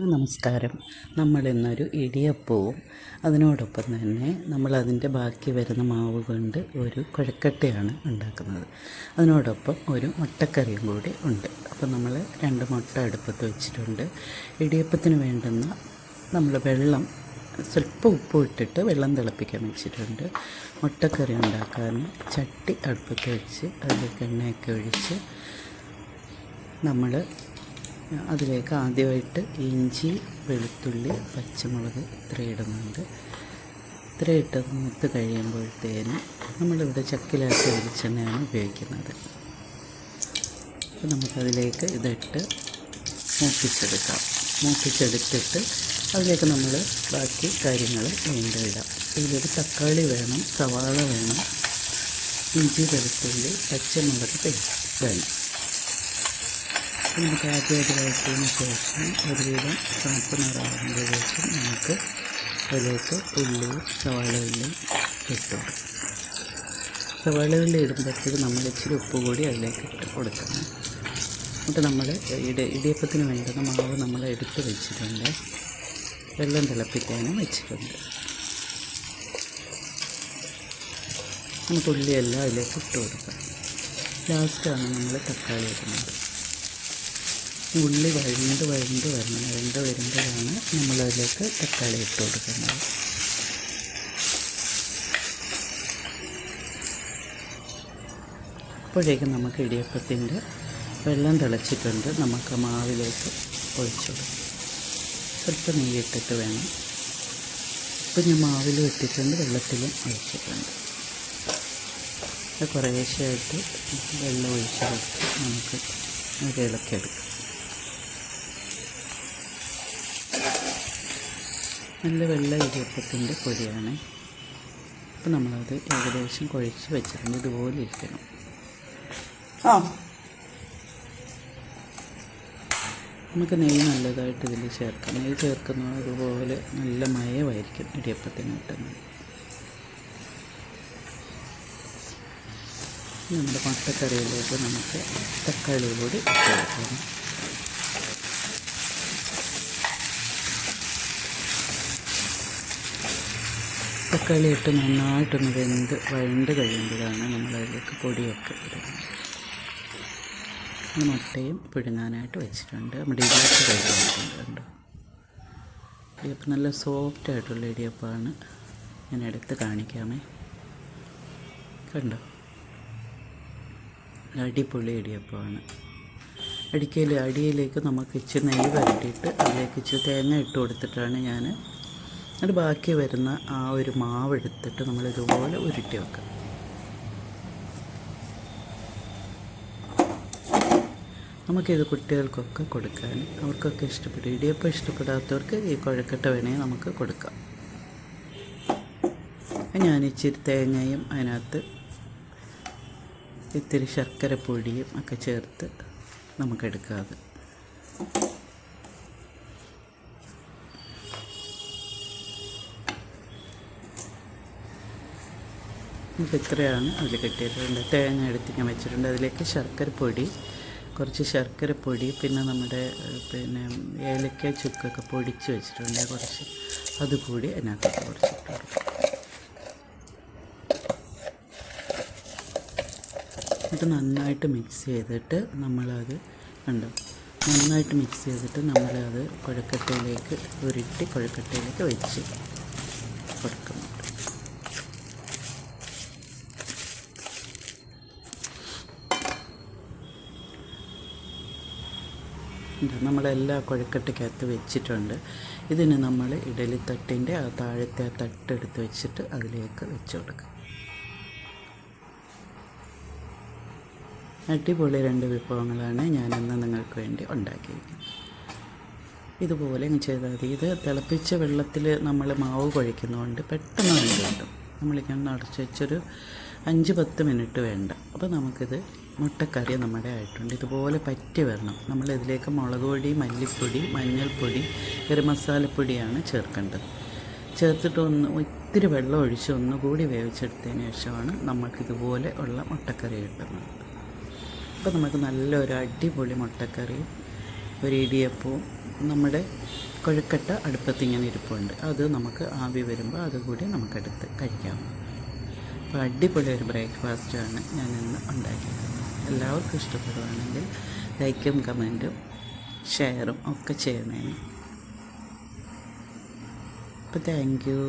നമസ്കാരം. നമ്മൾ ഇന്നൊരു ഇടിയപ്പവും അതിനോടൊപ്പം തന്നെ നമ്മൾ അതിന്റെ ബാക്കി വരുന്ന മാവ് കൊണ്ട് ഒരു കുഴക്കട്ടയാണ് ഉണ്ടാക്കുന്നത്. അതിനോടൊപ്പം ഒരു മുട്ടക്കറിയും കൂടി ഉണ്ട്. അപ്പോൾ നമ്മൾ രണ്ട് മുട്ട അടുപ്പത്ത് വെച്ചിട്ടുണ്ട്. ഇടിയപ്പത്തിന് വേണ്ടുന്ന നമ്മൾ വെള്ളം സ്വല്പം ഉപ്പ് ഇട്ടിട്ട് വെള്ളം തിളപ്പിക്കാൻ വെച്ചിട്ടുണ്ട്. മുട്ടക്കറി ഉണ്ടാക്കാൻ ചട്ടി അടുപ്പത്ത് വെച്ച് അതിലേക്ക് എണ്ണയൊക്കെ ഒഴിച്ച് നമ്മൾ അതിലേക്ക് ആദ്യമായിട്ട് ഇഞ്ചി വെളുത്തുള്ളി പച്ചമുളക് ഇത്ര ഇടുന്നുണ്ട്. ഇത്ര ഇട്ട് മൂത്ത് കഴിയുമ്പോഴത്തേന് നമ്മളിവിടെ ചക്കിലാക്കി വെളിച്ചെണ്ണയാണ് ഉപയോഗിക്കുന്നത്. അപ്പോൾ നമുക്കതിലേക്ക് ഇതിട്ട് മൂപ്പിച്ചെടുക്കാം. മൂപ്പിച്ചെടുത്തിട്ട് അതിലേക്ക് നമ്മൾ ബാക്കി കാര്യങ്ങൾ വീണ്ടും ഇടാം ഇതിലൊരു തക്കാളി വേണം സവാള വേണം ഇഞ്ചി വെളുത്തുള്ളി പച്ചമുളക് പേസ്റ്റ് വേണം. നമുക്ക് ആദ്യം അത് വഴറ്റിയതിന് ശേഷം ഒരുവിധം ചുവപ്പ് നിറാകുമ്പോഴേക്കും നമുക്ക് അതിലേക്ക് ഉള്ളി സവാള ഉള്ളി ഇട്ട് സവാള ഉള്ളി ഇടുമ്പോഴത്തേക്ക് നമ്മൾ ഇച്ചിരി ഉപ്പ് കൂടി അതിലേക്ക് ഇട്ട് കൊടുക്കണം. എന്നിട്ട് നമ്മൾ ഇട ഇടിയപ്പത്തിന് വേണ്ടുന്ന മാവ് നമ്മൾ എടുത്ത് വെച്ചിട്ടുണ്ട്. വെള്ളം തിളപ്പിക്കാനും വെച്ചിട്ടുണ്ട്. നമുക്ക് ഉള്ളിയെല്ലാം അതിലേക്ക് ഇട്ട് കൊടുക്കാം. ലാസ്റ്റാണ് നമ്മൾ തക്കാളി ഇടുന്നത്. ഉള്ളി വഴണ്ട് വഴണ്ട് വരണം. വഴണ്ട് വരുമ്പോഴാണ് നമ്മളതിലേക്ക് തക്കാളി ഇട്ട് കൊടുക്കുന്നത്. അപ്പോഴേക്കും നമുക്ക് ഇടിയപ്പത്തിന്റെ വെള്ളം തിളച്ചിട്ടുണ്ട്. നമുക്ക് മാവിലേക്ക് ഒഴിച്ചിടും സ്വല്പം നെയ്യിട്ടിട്ട് വേണം. ഇപ്പം ഞാൻ മാവിലും ഇട്ടിട്ടുണ്ട് വെള്ളത്തിലും ഒഴിച്ചിട്ടുണ്ട്. കുറേശ്ശായിട്ട് വെള്ളം ഒഴിച്ച് നമുക്ക് അത് ഇളക്കിയെടുക്കാം. നല്ല വെള്ള ഇടിയപ്പത്തിന്റെ പൊടിയാണ്. അപ്പോൾ നമ്മളത് ഏകദേശം കുഴച്ച് വെച്ചിട്ടുണ്ട്. ഇതുപോലെ ഇരിക്കണം. ആ. നമുക്ക് നെയ്യ് നല്ലതായിട്ട് ഇതിൽ ചേർക്കാം. നെയ്യ് ചേർക്കുന്നത് അതുപോലെ നല്ല മയമായിരിക്കും ഇടിയപ്പത്തിന് കിട്ടുന്നത്. നമ്മുടെ മട്ടക്കറിയിലേക്ക് നമുക്ക് തക്കാളി കൂടി ഇട്ട് കൊടുക്കണം തക്കാളി ഇട്ട് നന്നായിട്ടൊന്ന് വെന്ത് വഴണ്ട് കഴിയുമ്പോഴാണ് നമ്മളതിലേക്ക് പൊടിയൊക്കെ ഇടുന്നത് മുട്ടയും പിഴുങ്ങാനായിട്ട് വെച്ചിട്ടുണ്ട്. നമ്മുടെ ഇടിയപ്പം കഴിക്കാനായിട്ടുണ്ട് കണ്ടോ ഇടിയപ്പം നല്ല സോഫ്റ്റ് ആയിട്ടുള്ള ഇടിയപ്പമാണ്. ഞാൻ എടുത്ത് കാണിക്കാമേ. കണ്ടോ? അടിപൊളി ഇടിയപ്പമാണ്. അടിക്കയിൽ അടിയിലേക്ക് നമുക്ക് ഇച്ചിരി നെയ്യ് വരട്ടിയിട്ട് അതിലേക്ക് ഇച്ചിരി തേങ്ങ ഇട്ട് കൊടുത്തിട്ടാണ് ഞാൻ അത് ബാക്കി വരുന്ന ആ ഒരു മാവ് എടുത്തിട്ട് നമ്മൾ ഇതുപോലെ ഉരുട്ടി വെക്കാം നമുക്കിത് കുട്ടികൾക്കൊക്കെ കൊടുക്കാൻ അവർക്കൊക്കെ ഇഷ്ടപ്പെടും ഇടിയപ്പം ഇഷ്ടപ്പെടാത്തവർക്ക് ഈ കുഴക്കട്ട വേണേ നമുക്ക് കൊടുക്കാം. ഞാൻ ഇച്ചിരി തേങ്ങയും അതിനകത്ത് ഇത്തിരി ശർക്കര പൊടിയും ഒക്കെ ചേർത്ത് നമുക്കെടുക്കാതെ നമുക്ക് ഇത്രയാണ് അതിൽ കിട്ടിയിട്ടുണ്ട്. തേങ്ങ എടുത്ത് ഞാൻ വെച്ചിട്ടുണ്ട്. അതിലേക്ക് ശർക്കര പൊടി കുറച്ച് ശർക്കര പൊടി പിന്നെ നമ്മുടെ പിന്നെ ഏലക്ക ചുക്കൊക്കെ പൊടിച്ച് വെച്ചിട്ടുണ്ട്. കുറച്ച് അതുകൂടി അതിനകത്ത് കുറച്ചിട്ട് കൊടുക്കും. എന്നിട്ട് നന്നായിട്ട് മിക്സ് ചെയ്തിട്ട് നമ്മളത് കണ്ടോ? നന്നായിട്ട് മിക്സ് ചെയ്തിട്ട് നമ്മളത് കുഴക്കട്ടയിലേക്ക് ഉരുട്ടി കുഴക്കട്ടയിലേക്ക് വെച്ച് കൊടുക്കുന്നുണ്ട് നമ്മളെല്ലാ കുഴക്കട്ടയ്ക്കകത്ത് വെച്ചിട്ടുണ്ട്. ഇതിന് നമ്മൾ ഇഡലിത്തട്ടിന്റെ ആ താഴത്തെ ആ തട്ടെടുത്ത് വെച്ചിട്ട് അതിലേക്ക് വെച്ച് കൊടുക്കുക അടിപൊളി രണ്ട് വിഭവങ്ങളാണ് ഞാനിന്ന് നിങ്ങൾക്ക് വേണ്ടി ഉണ്ടാക്കിയിരിക്കുന്നത്. ഇതുപോലെ ചെയ്താൽ മതി. ഇത് തിളപ്പിച്ച വെള്ളത്തിൽ നമ്മൾ മാവ് കുഴയ്ക്കുന്നതുകൊണ്ട് പെട്ടെന്ന് വേണ്ടി കിട്ടും. നമ്മളിങ്ങനെ അടച്ചു വെച്ചൊരു അഞ്ച് പത്ത് മിനിറ്റ് വേണ്ട. അപ്പോൾ നമുക്കിത് മുട്ടക്കറി നമ്മുടെ ആയിട്ടുണ്ട്. ഇതുപോലെ പറ്റി വരണം. നമ്മൾ ഇതിലേക്ക് മുളക് പൊടി മല്ലിപ്പൊടി മഞ്ഞൾപ്പൊടി ഗരം മസാലപ്പൊടിയാണ് ചേർക്കേണ്ടത്. ചേർത്തിട്ട് ഒന്ന് ഒത്തിരി വെള്ളം ഒഴിച്ച് ഒന്നുകൂടി വേവിച്ചെടുത്തതിന് ശേഷമാണ് നമുക്കിതുപോലെ ഉള്ള മുട്ടക്കറി കിട്ടുന്നത്. അപ്പോൾ നമുക്ക് നല്ലൊരു അടിപൊളി മുട്ടക്കറി ഒരു ഇടിയപ്പവും നമ്മുടെ കൊഴുക്കട്ട അടുപ്പത്തിങ്ങനെ ഇരിപ്പുണ്ട്. അത് നമുക്ക് ആവി വരുമ്പോൾ അതുകൂടി നമുക്കെടുത്ത് കഴിക്കാം. അപ്പോൾ അടിപൊളി ഒരു ബ്രേക്ക്ഫാസ്റ്റാണ് ഞാൻ ഇന്ന് ഉണ്ടാക്കിയത്. എല്ലാവർക്കും ഇഷ്ടപ്പെടുവാണെങ്കിൽ ലൈക്കും കമന്റും ഷെയറും ഒക്കെ ചെയ്യണേ അപ്പോൾ താങ്ക് യു.